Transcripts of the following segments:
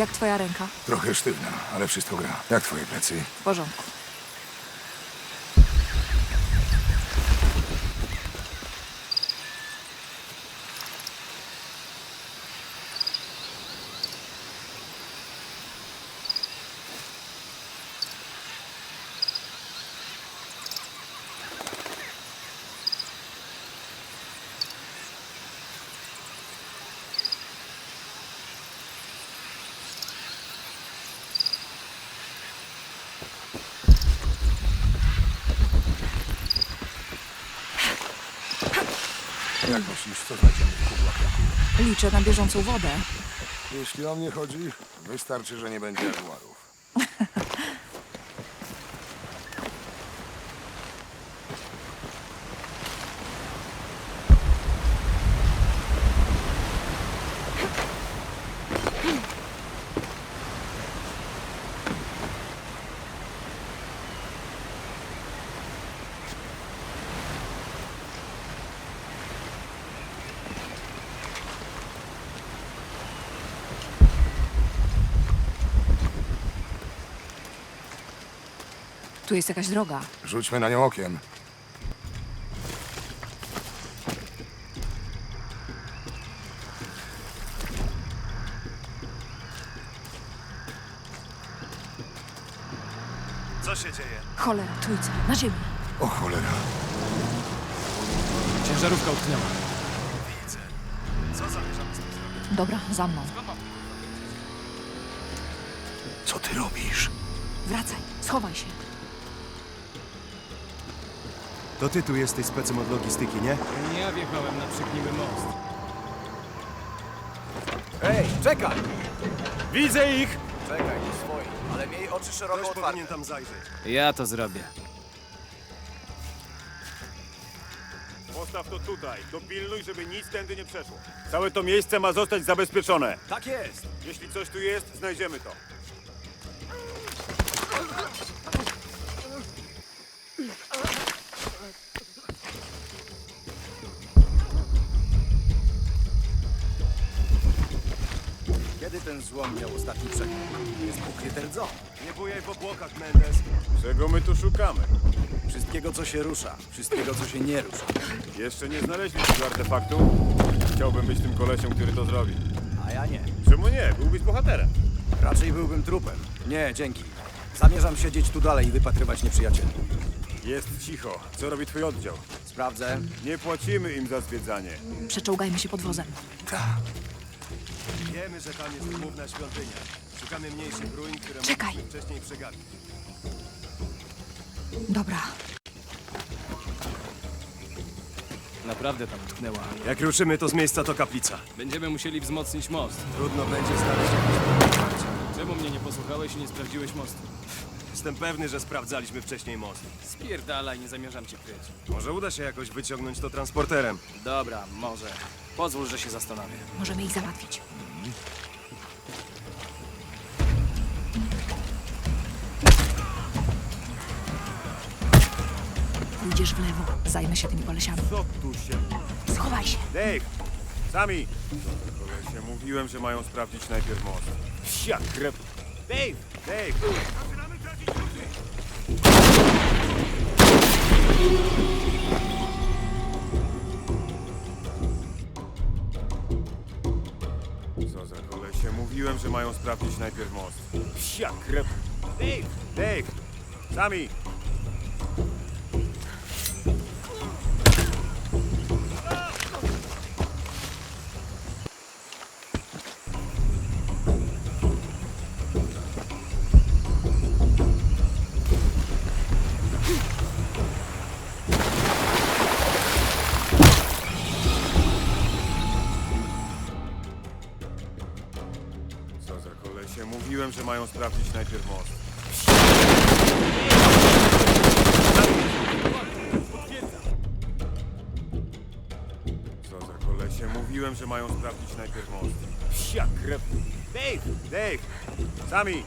Jak twoja ręka? Trochę sztywna, ale wszystko gra. Jak twoje plecy? W porządku. Jak myślisz, co znajdziemy w kubłach? Liczę na bieżącą wodę. Jeśli o mnie chodzi, wystarczy, że nie będzie jaguarów. Tu jest jakaś droga. Rzućmy na nią okiem. Co się dzieje? Cholera, trójca, na ziemi. O cholera. Ciężarówka utknęła. Widzę. Co zamierzamy z tym zrobić? Dobra, za mną. Co ty robisz? Wracaj, schowaj się. To ty tu jesteś specem od logistyki, nie? Ja wjechałem na przykniły most. Ej, czekaj! Widzę ich! Czekaj, nie swoi, ale miej oczy szeroko Ktoś otwarte. powinien tam zajrzeć. Ja to zrobię. Postaw to tutaj. Dopilnuj, żeby nic tędy nie przeszło. Całe to miejsce ma zostać zabezpieczone. Tak jest! Jeśli coś tu jest, znajdziemy to. Złom miał ostatni przegląd? Jest ukryte rdzą. Nie bujaj w obłokach, Mendes. Czego my tu szukamy? Wszystkiego, co się rusza. Wszystkiego, co się nie rusza. Jeszcze nie znaleźliśmy tu artefaktu. Chciałbym być tym kolesiem, który to zrobi. A ja nie. Czemu nie? Byłbyś bohaterem. Raczej byłbym trupem. Nie, dzięki. Zamierzam siedzieć tu dalej i wypatrywać nieprzyjacieli. Jest cicho. Co robi twój oddział? Sprawdzę. Nie płacimy im za zwiedzanie. Przeczołgajmy się pod wozem. Wiemy, że tam jest główna świątynia. Szukamy mniejszych ruin, które Czekaj. mogliśmy wcześniej przegapić. Dobra, Naprawdę tam utknęła. Jak ruszymy, to z miejsca to kaplica. Będziemy musieli wzmocnić most. Trudno będzie znaleźć jakieś wsparcie. Czemu mnie nie posłuchałeś i nie sprawdziłeś mostu? Jestem pewny, że sprawdzaliśmy wcześniej most. Spierdalaj, nie zamierzam cię kryć. Może uda się jakoś wyciągnąć to transporterem. Dobra, może. Pozwól, że się zastanowię. możemy ich załatwić. Pójdziesz w lewo, zajmę się tymi kolesiami. Co tu się... Schowaj się. Dave! Sami! Kolesie, mówiłem, że mają sprawdzić najpierw most. Siak, krep... Dave! Dave! Co Mówiłem, że mają sprawdzić najpierw most. Siak, krep... Dave! Dave! Sami! Mają sprawdzić najpierw most. Co za kolesie? Mówiłem, że mają sprawdzić najpierw most. Siak, krep... Dave! Dave! Sami!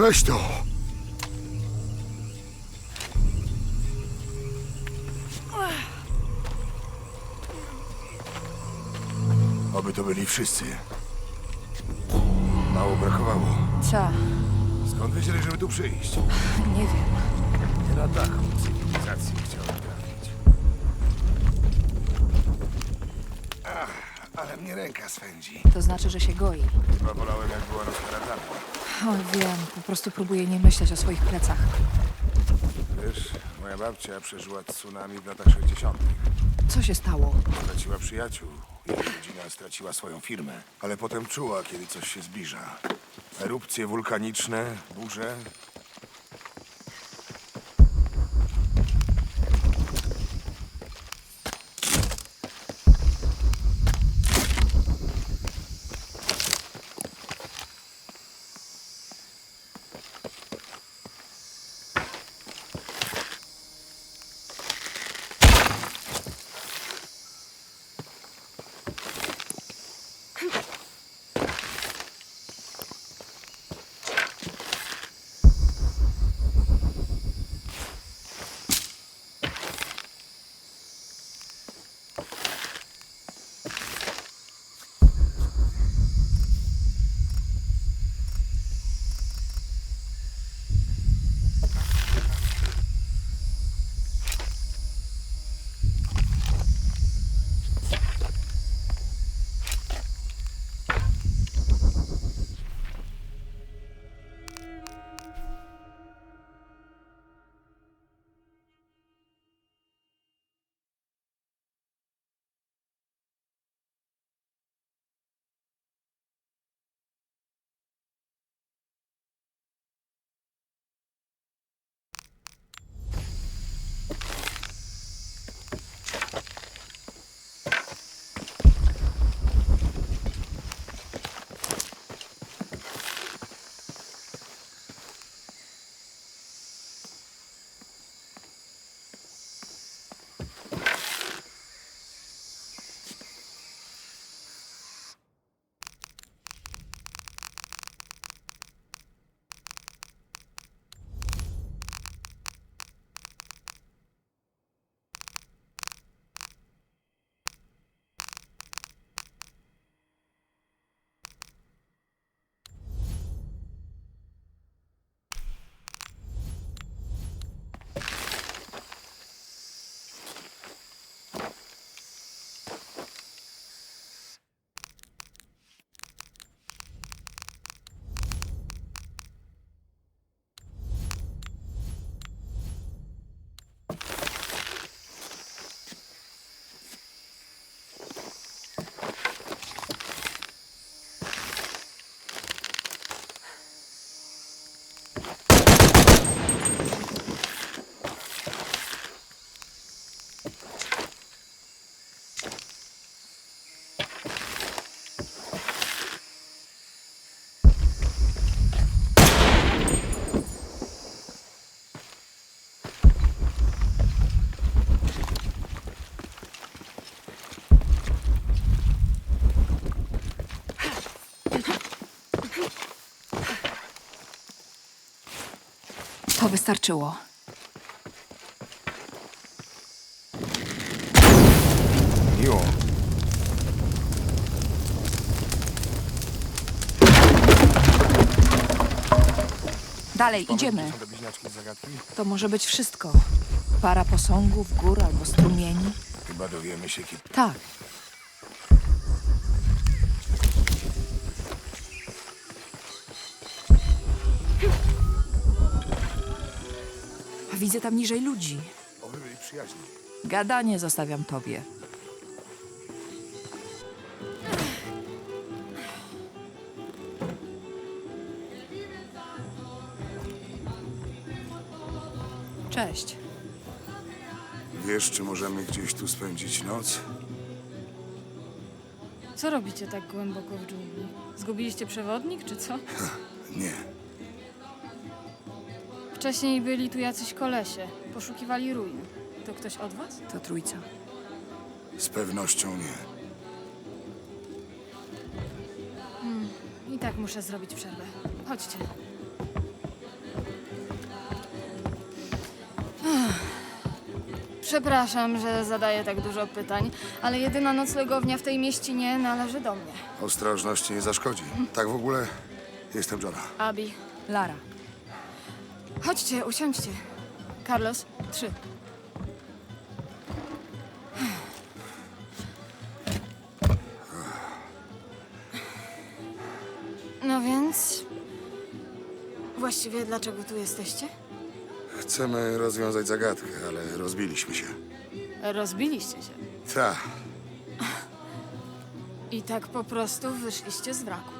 Weź to! Oby to byli wszyscy. Mało brakowało. Co? Skąd wiedzieli, żeby tu przyjść? Nie wiem. Nie na taką cywilizację chciałem trafić. Ach, ale mnie ręka swędzi. To znaczy, że się goi. Chyba wolałem, jak była rozkaratana. O, wiem. Po prostu próbuję nie myśleć o swoich plecach. Wiesz, moja babcia przeżyła tsunami w latach 60. Co się stało? Straciła przyjaciół. Jej rodzina straciła swoją firmę. Ale potem czuła, kiedy coś się zbliża. Erupcje wulkaniczne, burze. Wystarczyło. Miło. Dalej, idziemy. Są te bliźniaczki z zagadki? To może być wszystko. Para posągów, gór albo strumieni. Chyba dowiemy się, kiedy... Tak. Widzę tam niżej ludzi. Oby byli przyjaźni. Gadanie zostawiam tobie. Cześć. Wiesz, czy możemy gdzieś tu spędzić noc? Co robicie tak głęboko w dżungli? Zgubiliście przewodnik, czy co? Nie. Wcześniej byli tu jacyś kolesie. Poszukiwali ruin. To ktoś od was? To trójca. Z pewnością nie. I tak muszę zrobić przerwę. Chodźcie. Ach. Przepraszam, że zadaję tak dużo pytań, ale jedyna noclegownia w tej mieścinie należy do mnie. Ostrożność nie zaszkodzi. Tak w ogóle jestem Johna. Abi, Lara. Chodźcie, usiądźcie. Carlos, trzy. No więc... Właściwie dlaczego tu jesteście? Chcemy rozwiązać zagadkę, ale rozbiliśmy się. Rozbiliście się. Ta, I tak po prostu wyszliście z wraku.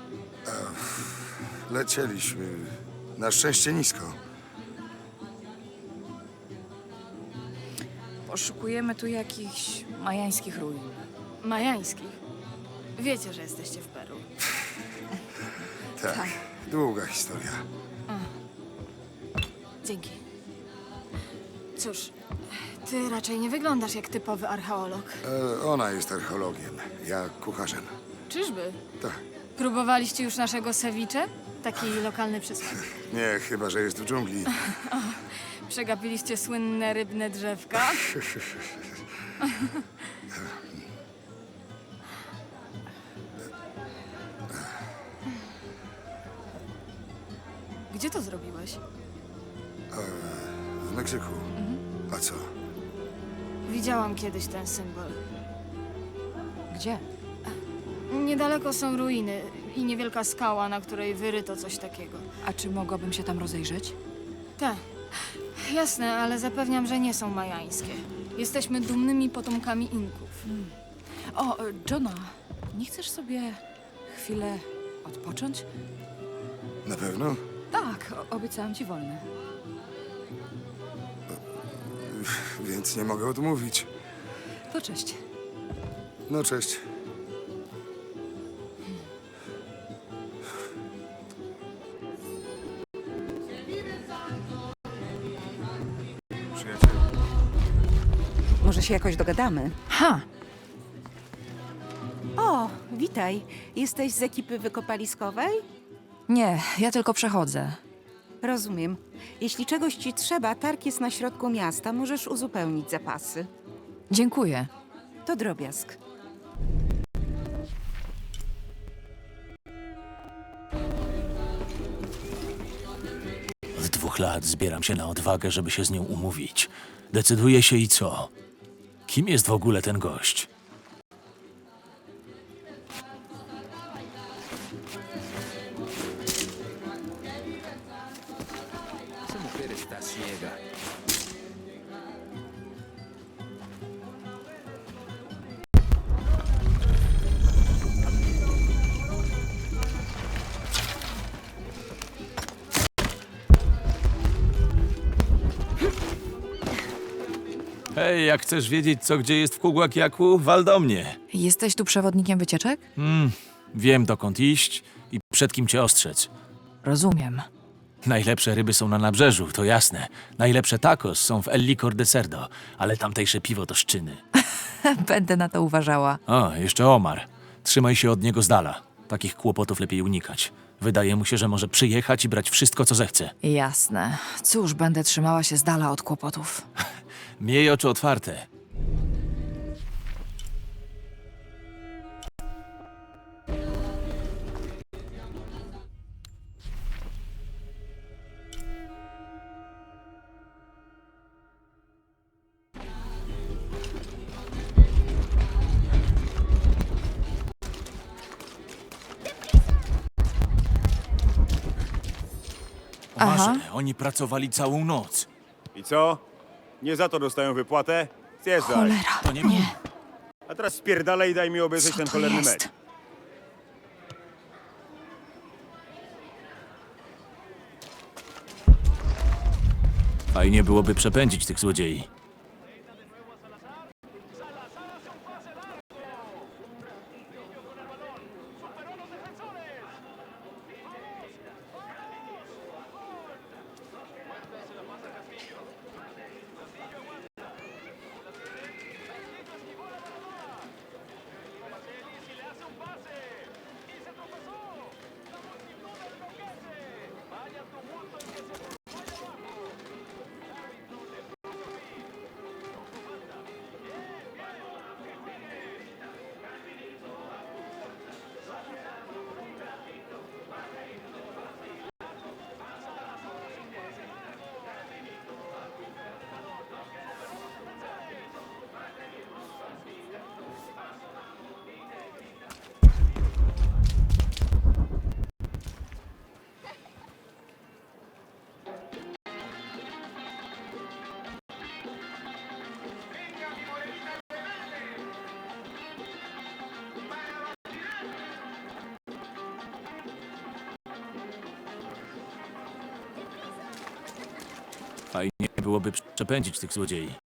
lecieliśmy. Na szczęście nisko. Poszukujemy tu jakichś majańskich ruin. Majańskich. Wiecie, że jesteście w Peru. Tak. Długa historia. Dzięki. Cóż, ty raczej nie wyglądasz jak typowy archeolog. E, ona jest archeologiem, ja kucharzem. Czyżby? Tak. Próbowaliście już naszego ceviche? Taki lokalny przysmak. Nie, chyba, że jest w dżungli. Przegapiliście słynne rybne drzewka? Gdzie to zrobiłeś? W Meksyku. A co? Widziałam kiedyś ten symbol. Gdzie? Niedaleko są ruiny i niewielka skała, na której wyryto coś takiego. A czy mogłabym się tam rozejrzeć? Tak, jasne, ale zapewniam, że nie są majańskie. Jesteśmy dumnymi potomkami Inków. O, e, Johna, nie chcesz sobie chwilę odpocząć? Na pewno? Tak, o- obiecałam ci wolne. Więc nie mogę odmówić. To cześć. No cześć. Może się jakoś dogadamy? Ha! O, witaj. Jesteś z ekipy wykopaliskowej? Nie, ja tylko przechodzę. Rozumiem. Jeśli czegoś ci trzeba, targ jest na środku miasta. Możesz uzupełnić zapasy. Dziękuję. To drobiazg. Od dwóch lat zbieram się na odwagę, żeby się z nią umówić. Decyduję się i co? Kim jest w ogóle ten gość? Hej, jak chcesz wiedzieć, co gdzie jest w Kugłakiaku, wal do mnie. Jesteś tu przewodnikiem wycieczek? Wiem, dokąd iść i przed kim cię ostrzec. Rozumiem. Najlepsze ryby są na nabrzeżu, to jasne. Najlepsze tacos są w El Licor de Cerdo, ale tamtejsze piwo to szczyny. Będę na to uważała. O, jeszcze Omar. Trzymaj się od niego z dala. Takich kłopotów lepiej unikać. Wydaje mu się, że może przyjechać i brać wszystko, co zechce. Jasne. Cóż, będę trzymała się z dala od kłopotów. Miej oczy otwarte. Aha. Oni pracowali całą noc. I co? Nie za to dostają wypłatę? Zjeżdżaj. Cholera. To nie mnie. A teraz spierdalaj i daj mi obejrzeć Co ten to cholerny jest? mecz. Fajnie byłoby przepędzić tych złodziei. Byłoby przepędzić tych złodziei.